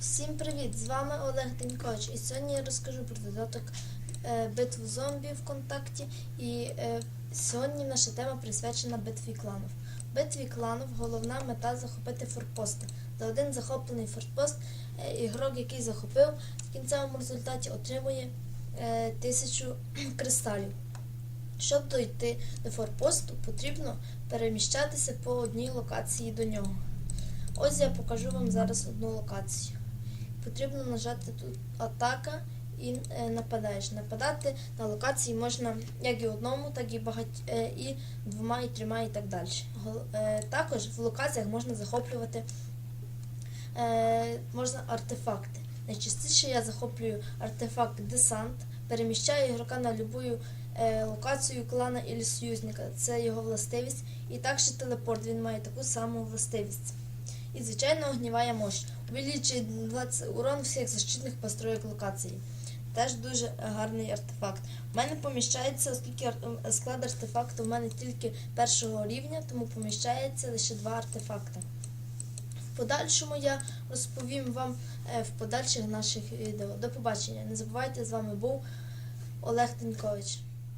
Всім привіт! З вами Олег Денькович. І сьогодні я розкажу про додаток е, битву зомбі ВКонтакті. І е, сьогодні наша тема присвячена битві кланів. В битві кланів головна мета захопити форпости. За один захоплений форпост е, ігрок, який захопив, в кінцевому результаті отримує е, тисячу кристалів. Щоб дойти до форпосту, потрібно переміщатися по одній локації до нього. Ось я покажу вам зараз одну локацію. Потрібно нажати тут атака і е, нападаєш. Нападати на локації можна як і одному, так і багать... е, і двома, і трьома, і так далі. Е, також в локаціях можна захоплювати можна артефакти. Найчастіше я захоплюю артефакт десант, переміщаю ігрока на е, локацію клана і союзника. Це його властивість. І також телепорт він має таку саму властивість. І, звичайно, огнівая мощь. Увеличує 20 урон всіх защитних построєк локації. Теж дуже гарний артефакт. У мене поміщається, оскільки склад артефакту в мене тільки першого рівня, тому поміщається лише два артефакти. В подальшому я розповім вам е, в подальших наших відео. До побачення. Не забувайте, з вами був Олег Тинькович.